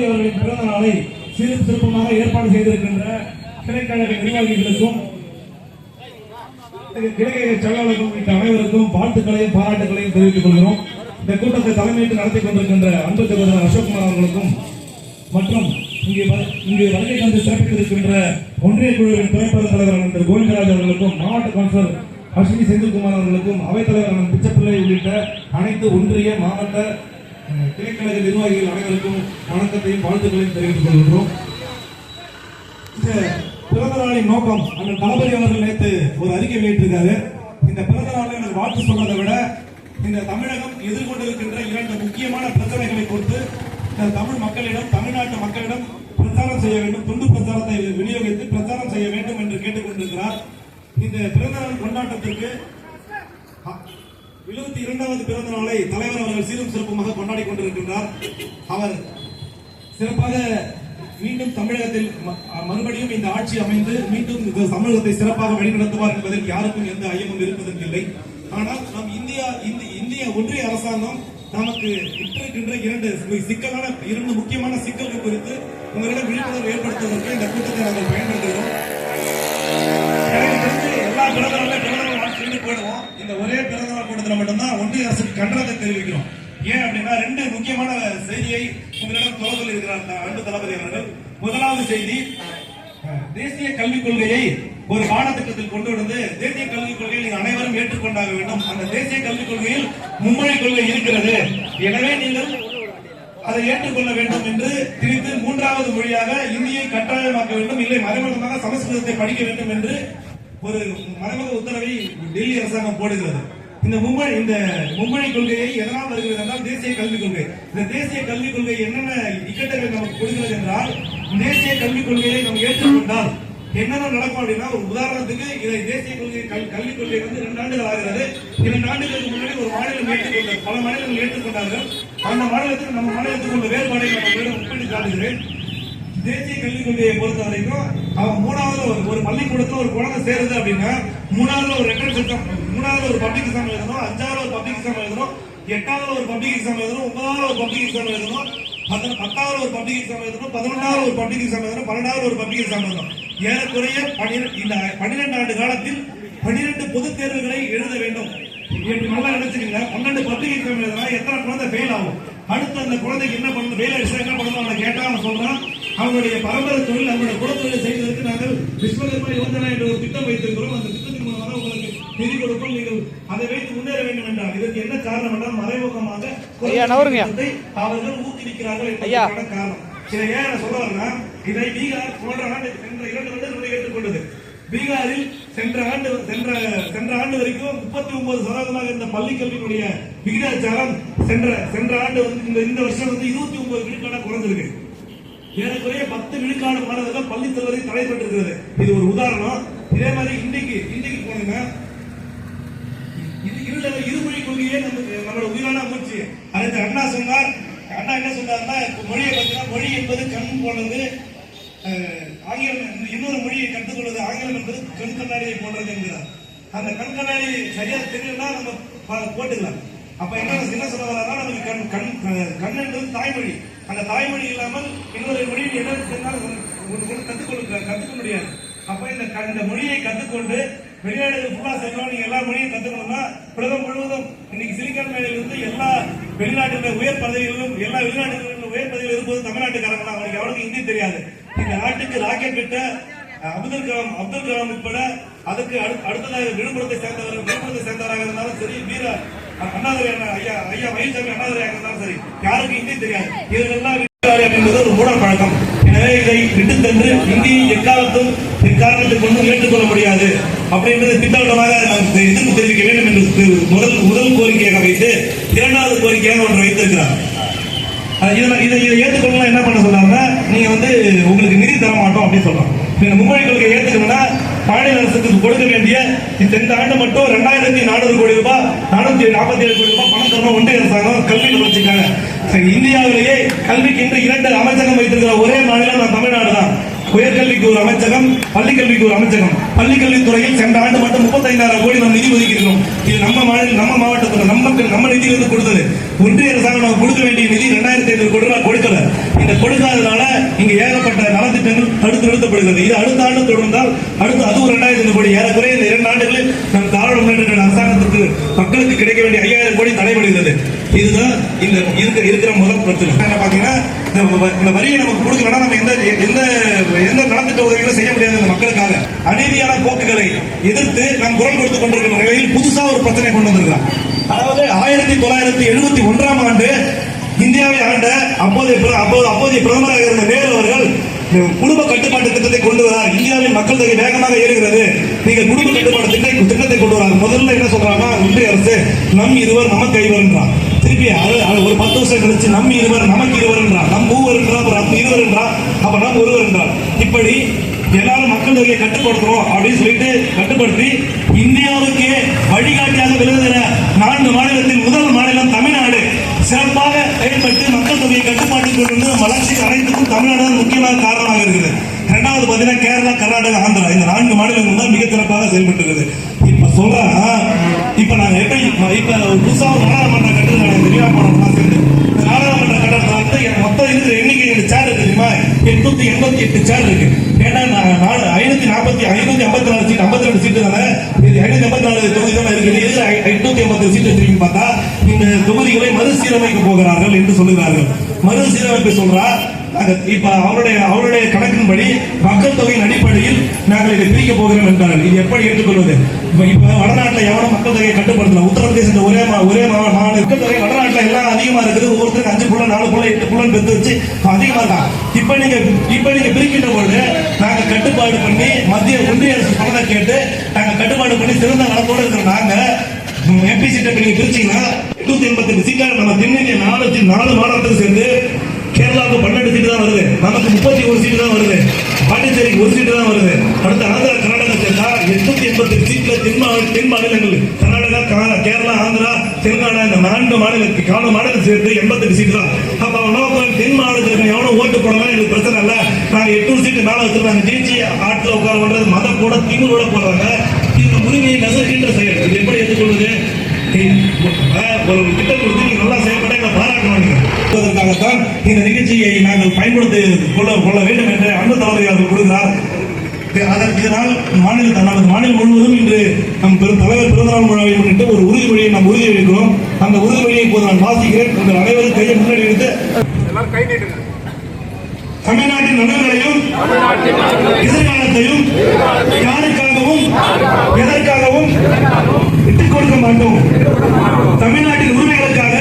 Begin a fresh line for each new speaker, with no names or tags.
தளபதி அவர்களின் பிறந்த நாளை சிறு சிறப்பமாக ஏற்பாடு செய்திருக்கின்ற கிளைக்கழக நிர்வாகிகளுக்கும் கிளைக்கழக செயலாளர்களும் உள்ளிட்ட அனைவருக்கும் வாழ்த்துக்களையும் பாராட்டுகளையும் தெரிவித்துக் கொள்கிறோம். இந்த கூட்டத்தை தலைமையிட்டு நடத்தி கொண்டிருக்கின்ற அன்பு சகோதரர் அசோக்குமார் அவர்களுக்கும் மற்றும் இங்கே வ- வருகை தந்து சிறப்பித்திருக்கின்ற ஒன்றிய குழுவின் துணைப்பொருள் தலைவர் அண்ணன் கோவிந்தராஜ் அவர்களுக்கும் மாவட்ட கவுன்சிலர் அஸ்வினி செந்தில்குமார் அவர்களுக்கும் அவைத்தலைவர் அண்ணன் பிச்சப்பிள்ளை உள்ளிட்ட அனைத்து ஒன்றிய மாவட்ட திரைக்கழக நிர்வாகிகள் அனைவருக்கும் வணக்கத்தையும் வாழ்த்துக்களையும் தெரிவித்துக் கொள்கின்றோம். இந்த பிறந்த நாளின் நோக்கம் அந்த தளபதி அவர்கள் நேற்று ஒரு அறிக்கை வெளியிட்டிருக்காரு. இந்த பிறந்த நாளில் எனக்கு வாழ்த்து சொல்வதை விட இந்த தமிழகம் எதிர்கொண்டிருக்கின்ற இரண்டு முக்கியமான பிரச்சனைகளை குறித்து இந்த தமிழ் மக்களிடம் தமிழ்நாட்டு மக்களிடம் பிரச்சாரம் செய்ய வேண்டும். துண்டு பிரச்சாரத்தை விநியோகித்து பிரச்சாரம் செய்ய வேண்டும் என்று கேட்டுக்கொண்டிருக்கிறார். இந்த பிறந்த நாள் கொண்டாட்டத்திற்கு எழுபத்தி இரண்டாவது பிறந்த நாளை தலைவர் அவர்கள் சீரும் சிறப்புமாக கொண்டாடி கொண்டிருக்கின்றார். அவர் சிறப்பாக மீண்டும் தமிழகத்தில் மறுபடியும் இந்த ஆட்சி அமைந்து மீண்டும் இந்த தமிழகத்தை சிறப்பாக வழிநடத்துவார் என்பதில் யாருக்கும் எந்த ஐயமும் இருப்பதற்கில்லை ஆனால் நம் இந்தியா இந்த- இந்திய ஒன்றிய அரசாங்கம் நமக்கு இட்டிருக்கின்ற இரண்டு சிக்கலான இரண்டு முக்கியமான சிக்கல்கள் குறித்து உங்களிடம் விழிப்புணர்வு ஏற்படுத்துவதற்கு இந்த கூட்டத்தை நாங்கள் பயன்படுத்துகிறோம். எல்லா பிறந்தநாளும் பிறந்தநாள் இந்த ஒரே பிறந்தநாள் கூட்டத்தில் மட்டும்தான் ஒன்றிய அரசுக்கு கண்டனத்தை தெரிவிக்கிறோம். ஏன் அப்படின்னா ரெண்டு முக்கியமான செய்தியை உங்களிடம் தொடர்பில் இருக்கிறார் அந்த அன்பு தளபதி அவர்கள். முதலாவது செய்தி தேசிய கல்விக் கொள்கையை ஒரு பாடத்திட்டத்தில் கொண்டு வந்து தேசிய கல்விக் கொள்கையில் நீங்கள் அனைவரும் ஏற்றுக்கொண்டாக வேண்டும். அந்த தேசிய கல்விக் கொள்கையில் மும்மொழி கொள்கை இருக்கிறது. எனவே நீங்கள் அதை ஏற்றுக்கொள்ள வேண்டும் என்று திரித்து மூன்றாவது மொழியாக இந்தியை கட்டாயமாக்க வேண்டும். இல்லை மறைமுகமாக சமஸ்கிருதத்தை படிக்க வேண்டும் என்று ஒரு மறைமுக உத்தரவை டெல்லி அரசாங்கம் போடுகிறது. இந்த மும்பை இந்த மும்பை கொள்கையை எதனால் வருகிறது என்றால் தேசிய கல்விக் கொள்கை. இந்த தேசிய கல்விக் கொள்கை என்னென்ன இக்கட்டுகள் நமக்கு கொடுக்கிறது என்றால் தேசிய கல்விக் கொள்கையை நாம் ஏற்றுக்கொண்டால் என்னென்ன நடக்கும் அப்படின்னா ஒரு உதாரணத்துக்கு இதை தேசிய கொள்கை கல்- கல்விக் கொள்கை வந்து ரெண்டு ஆண்டுகள் ஆகிறது. இரண்டு ஆண்டுகளுக்கு முன்னாடி ஒரு மாநிலம் ஏற்றுக்கொண்டது பல மாநிலங்கள் ஏற்றுக்கொண்டார்கள். அந்த மாநிலத்துக்கு நம்ம மாநிலத்துக்கு உள்ள வேறுபாடை நான் உங்களிடம் ஒப்பிட்டு காட்டுகிறேன். தேசிய கல்விக் கொள்கையை பொறுத்த வரைக்கும் அவன் மூணாவது ஒரு ஒரு பள்ளிக்கூடத்துல ஒரு குழந்தை சேருது அப்படின்னா மூணாவது ஒரு என்ட்ரன்ஸ் எக்ஸாம் மூணாவது ஒரு பப்ளிக் எக்ஸாம் எழுதணும் அஞ்சாவது ஒரு பப்ளிக் எக்ஸாம் எழுதணும் எட்டாவது ஒரு பப்ளிக் எக்ஸாம் எழுதணும் ஒன்பதாவது ஒரு பப்ளிக் எக்ஸாம் எழுதணும் பத்து- பத்தாவது ஒரு பப்ளிக் எக்ஸாம் எழுதணும் பதினொன்றாவது ஒரு பப்ளிக் எக்ஸாம் எழுதணும் பன்னெண்டாவது ஒரு பப்ளிக் எக்ஸாம் எழுதணும். ஏறக்குறைய பன்னிரெண்டு இந்த பன்னிரெண்டு ஆண்டு காலத்தில் பன்னிரெண்டு பொதுத் தேர்வுகளை எழுத வேண்டும். இப்படி நல்லா நினைச்சுக்கங்க. பன்னெண்டு பப்ளிக் எக்ஸாம் எழுதினா எத்தனை குழந்தை ஃபெயில் ஆகும்? அடுத்து அந்த குழந்தைக்கு என்ன பண்ணணும்? வேலை என்ன பண்ணணும்? அவனை கேட்டா அவன் சொல்றான் அவங்களுடைய பரம்பரை தொழில் அவங்களுடைய குலத்தொழிலை செய்வதற்கு நாங்கள் விஸ்வகர்மா யோஜனா என்ற ஒரு திட்டம் வைத்திருக்கிறோம். அந்த திட்டத்தின் மூலமாக உங்களுக்கு நிதி கொடுப்போம். நீங்கள் அதை வைத்து முன்னேற வேண்டும் என்றால். இதற்கு என்ன காரணம் என்றால் மறைமுகமாக அவர்கள் ஊக்குவிக்கிறார்கள். என்பதற்கான காரணம்? இதை ஏன் சொல்ல இதை பீகார் போன்ற ஆண்டு சென்ற இரண்டு வருடங்கள் ஏற்றுக்கொண்டது பீகாரில் சென்ற ஆண்டு சென்ற சென்ற ஆண்டு வரைக்கும் முப்பத்தி ஒன்பது சதவீதமாக இருந்த பள்ளி கல்வியினுடைய விகிதாச்சாரம் சென்ற சென்ற ஆண்டு வந்து இந்த இந்த வருஷம் வந்து இருபத்தி ஒன்பது விழுக்காட குறைஞ்சிருக்கு. ஏறக்குறைய பத்து விழுக்காடு மாணவர்கள் பள்ளி செல்வதை தடைப்பட்டிருக்கிறது இது ஒரு உதாரணம். இதே மாதிரி இன்னைக்கு இன்னைக்கு போனீங்க இது இருள இருமொழி கொள்கையே நமக்கு நம்மளோட உயிரான மூச்சு. அதுக்கு அண்ணா சொன்னார். அண்ணா என்ன சொன்னார்னா மொழியை பார்த்தீங்கன்னா மொழி என்பது கண் போனது அஹ், ஆங்கிலம் இன்னொரு மொழியை கற்றுக்கொள்வது ஆங்கிலம் என்பது கண் கண்ணாடியை போன்றது என்கிறார். அந்த கண் கண்ணாடி சரியா தெரியலன்னா நம்ம போட்டுக்கலாம். அப்ப என்ன என்ன சொல்ல வர்றாருன்னா நமக்கு கண் கண் கண் என்பது தாய்மொழி. அந்த தாய்மொழி இல்லாமல் இன்னொரு மொழியில் எதை சென்றால் கற்றுக்கொள்ள கற்றுக்க முடியாது. அப்ப இந்த க- இந்த மொழியை கத்துக்கொண்டு வெளிநாடுகள் ஃபுல்லா சென்றோம் நீங்க எல்லா மொழியும் கத்துக்கணும்னா உலகம் முழுவதும் இன்னைக்கு சிலிக்கான் வேலையில எல்லா வெளிநாட்டுல உயர் பதவிகளிலும் எல்லா வெளிநாடுகளிலும் உயர் பதவியில் இருக்கும்போது தமிழ்நாட்டுக்காரங்க தான் அவங்களுக்கு எவ்வளவு ஹிந்தி தெரியாது. இந்த நாட்டுக்கு ராக்கெட் விட்ட அப்துல் கலாம் அப்துல் கலாம் உட்பட அதுக்கு அடுத்த- அடுத்ததாக விழுப்புரத்தை சேர்ந்தவர்கள் விழுப்புரத்தை சேர்ந்தவராக இருந்தாலும் சரி வீர அண்ணாதுரை அண்ணா ஐயா ஐயா மயில்சாமி அண்ணாதுரையாக இருந்தாலும் சரி யாருக்கும் ஹிந்தி தெரியாது. இதெல்லாம் என்பது ஒரு மூட பழக்கம். எனவே இதை விட்டு தந்து இந்தியை எக்காலத்தும் இக்காரணத்தை கொண்டு ஏற்றுக்கொள்ள முடியாது. அப்படின்றது திட்டவட்டமாக நாம் எதிர்ப்பு தெரிவிக்க வேண்டும் என்று முதல் முதல் கோரிக்கையாக வைத்து இரண்டாவது கோரிக்கையாக ஒன்று வைத்திருக்கிறார். அஹ் இதை இதை ஏற்றுக்கொள்ளலாம் என்ன பண்ண சொல்றாங்க நீங்க வந்து உங்களுக்கு நிதி தர மாட்டோம் அப்படின்னு சொல்றோம் நீங்க மும்மொழி கொள்கையை ஏற்றுக்கணும்னா மாநில அரசுக்கு கொடுக்க வேண்டிய இந்த ஆண்டு மட்டும் ரெண்டாயிரத்தி நானூறு கோடி ரூபாய் நானூத்தி நாற்பத்தி ஏழு கோடி ரூபாய் பணம் தரணும் ஒன்றிய அரசாங்கம் கல்வியில் வச்சிருக்காங்க இந்தியாவிலேயே கல்விக்கு இன்று இரண்டு அமைச்சகம் வைத்திருக்கிற ஒரே மாநிலம் நான் தமிழ்நாடு தான். உயர்கல்விக்கு ஒரு அமைச்சகம் பள்ளிக்கல்விக்கு ஒரு அமைச்சகம். பள்ளிக்கல்வித்துறையில் சென்ற ஆண்டு மட்டும் முப்பத்தைந்தாயிரம் கோடி நம்ம நிதி ஒதுக்கியிருக்கோம் இது நம்ம மாநில நம்ம மாவட்டத்தில் நம்ம நம்ம நிதியிலிருந்து கொடுத்தது. ஒன்றிய அரசாங்கம் நம்ம கொடுக்க வேண்டிய நிதி ரெண்டாயிரத்தி ஐநூறு கோடி ரூபாய் கொடுக்கல. இந்த கொடுக்காதனால இங்க ஏகப்பட்ட நலத்திட்டங்கள் தடுத்து நிறுத்தப்படுகிறது. இது அடுத்த ஆண்டு தொடர்ந்தால் அடுத்து அதுவும் ரெண்டாயிரத்தி ஐநூறு கோடி. ஏறக்குறைய இந்த இரண்டு ஆண்டுகளில் நம் தாராள முன்னேற்ற கழக அரசாங்கத்திற்கு மக்களுக்கு கிடைக்க வேண்டிய ஐயாயிரம் கோடி தடைபடுகிறது. இதுதான் இந்த இருக்கிற இருக்கிற முதல் பிரச்சனை. என்ன பாத்தீங்கன்னா இந்த வ- இந்த வரியை நமக்கு கொடுக்கலன்னா நம்ம எந்த எந்த எந்த நலத்திட்ட உதவிகளும் செய்ய முடியாது இந்த மக்களுக்காக. அநீதியான போக்குகளை எதிர்த்து நாம் குரல் கொடுத்துக் கொண்டிருக்கிற நிலையில் புதுசா ஒரு பிரச்சனை கொண்டு வந்திருக்கலாம் அதாவது ஆயிரத்தி தொள்ளாயிரத்தி எழுபத்தி ஒன்றாம் ஆண்டு இந்தியாவை ஆண்ட அப்போதைய பிர- அப்போது அப்போதைய பிரதமராக இருந்த நேரு அவர்கள் குடும்ப கட்டுப்பாட்டு திட்டத்தை கொண்டு வரார். இந்தியாவின் மக்கள் தொகை வேகமாக ஏறுகிறது. நீங்கள் குடும்ப கட்டுப்பாட்டு திட்டத்தை திட்டத்தை கொண்டு வரார். முதல்ல என்ன சொல்றாங்கன்னா ஒன்றிய அரசு நம் இருவர் நமக்கு ஐவர்ன்றான் திருப்பி ஒரு பத்து வருஷம் கழிச்சு நம் இருவர் நமக்கு இருவர் என்றார் நம் மூவர் என்றார் நம் இருவர் என்றார் அப்ப நம் ஒருவர் என்றார் இப்படி எல்லாரும் மக்கள் தொகையை கட்டுப்படுத்துறோம் அப்படின்னு சொல்லிட்டு கட்டுப்படுத்தி இந்தியாவுக்கு வழிகாட்டியாக விளங்குகிற நான்கு மாநிலத்தின் முதல் மாநிலம் தமிழ்நாடு. சிறப்பாக செயல்பட்டு மக்கள் தொகையை கட்டுப்பாட்டுக்கு கொண்டு வந்து வளர்ச்சி அனைத்துக்கும் தமிழ்நாடு தான் முக்கியமான காரணமாக இருக்குது. இரண்டாவது பார்த்தீங்கன்னா கேரளா கர்நாடகா ஆந்திரா. இந்த நான்கு மாநிலங்கள் தான் மிக சிறப்பாக செயல்பட்டு இருக்குது. இப்ப சொல்றேன் இப்ப நாங்க எப்படி இப்ப புதுசாக புதுசா ஒரு நாடாளுமன்ற கட்டுறது இந்த வீணா போனோம்னா சேர்ந்து இந்த நாடாளுமன்ற கட்டணத்துல வந்து எனக்கு மொத்தம் இருக்கிற எண்ணிக்கை எனக்கு சேர் இருக்கு தெரியுமா எட்நூத்தி எண்பத்தி எட்டு சேர் இருக்கு. ஏன்னா ஐநூத்தி நாற்பத்தி ஐநூத்தி ஐம்பத்தி நாலு சீட் ஐம்பத்தி ரெண்டு சீட்டு தானே இது ஐநூத்தி ஐம்பத்தி நாலு தொகுதி தானே இருக்கு இதுல எட்நூத்தி ஐம்பத்தி சீட்டு வச்சிருக்கீங்க பார்த்தா இந்த தொகுதிகளை மறுசீரமைக்க போகிறார்கள் என்று சொல்லுகிறார்கள். மறுசீரமைப்பு சொல்றா இப்ப அவருடைய அவருடைய கணக்கின்படி மக்கள் தொகையின் அடிப்படையில் நாங்கள் இதை பிரிக்க போகிறோம் என்றார்கள். இது எப்படி ஏற்றுக்கொள்வது இப்ப இப்ப வடநாட்டுல எவனும் மக்கள் தொகையை கட்டுப்படுத்தல. உத்தரப்பிரதேச ஒரே ஒரே மா- மாநில மக்கள் தொகை வடநாட்டுல எல்லாம் அதிகமா இருக்குது. ஒவ்வொருத்தருக்கு அஞ்சு புள்ள நாலு புள்ள எட்டு புள்ளன்னு பெற்று வச்சு அதிகமா இருக்கான் இப்ப நீங்க இப்ப நீங்க பிரிக்கின்ற பொழுது நாங்க கட்டுப்பாடு பண்ணி மத்திய ஒன்றிய அரசு பணத்தை கேட்டு நாங்க கட்டுப்பாடு பண்ணி சிறந்த நலத்தோடு இருக்கிற நாங்க எம்பி சீட்டை நீங்க பிரிச்சீங்கன்னா எட்நூத்தி எண்பத்தி எட்டு சீட்டா நம்ம தென்னிந்திய நாலு நாலு மாநிலத்துக்கு சேர்ந்து கேரளாவுக்கு பன்னெண்டு சீட்டு தான் வருது. நமக்கு முப்பத்தி ஒரு சீட்டு தான் வருது. பாண்டிச்சேரிக்கு ஒரு சீட்டு தான் வருது. அடுத்து ஆந்திரா கர்நாடகா சேர்ந்தா எட்நூத்தி எண்பத்தி சீட்ல தென் தென் மாநிலங்கள். கர்நாடகா கா- கேரளா ஆந்திரா தெலுங்கானா இந்த நான்கு மாநிலத்துக்கு நாலு மாநிலம் சேர்த்து எண்பத்தெட்டு சீட்டு தான். போடலாம் இது பிரச்சனை இல்ல. நாங்க எட்நூறு சீட்டு மேல வச்சிருக்காங்க. ஜெயிச்சு ஆட்டில் உட்கார பண்ணுறது மத கூட திமுக போடுறாங்க. இந்த உரிமையை நெசகின்ற செயல் இது எப்படி எடுத்துக்கொள்வது? ஒரு திட்டம் கொடுத்து நீங்க நல்லா செயல்பட எங்களை பாராட்டணும் இந்த நிகழ்ச்சியை நாங்கள் பயன்படுத்தி கொள்ள கொள்ள வேண்டும் என்று அன்பு தளபதி அவர்கள் கொடுக்கிறார் அதற்கு இதனால் மாநில நமது மாநிலம் முழுவதும் இன்று நம் பெரும் தலைவர் பிறந்தநாள் விழாவை முன்னிட்டு ஒரு உறுதிமொழியை நாம் உறுதி அளிக்கிறோம் அந்த உறுதிமொழியை இப்போது நான் வாசிக்கிறேன். உங்கள் அனைவரும் கையை முன்னாடி எடுத்து
எல்லாரும் கை நீட்டுங்க.
தமிழ்நாட்டின் நலன்களையும் எதிர்காலத்தையும் யாருக்காகவும் எதற்காகவும் விட்டுக் கொடுக்க மாட்டோம். தமிழ்நாட்டின் உரிமைகளுக்காக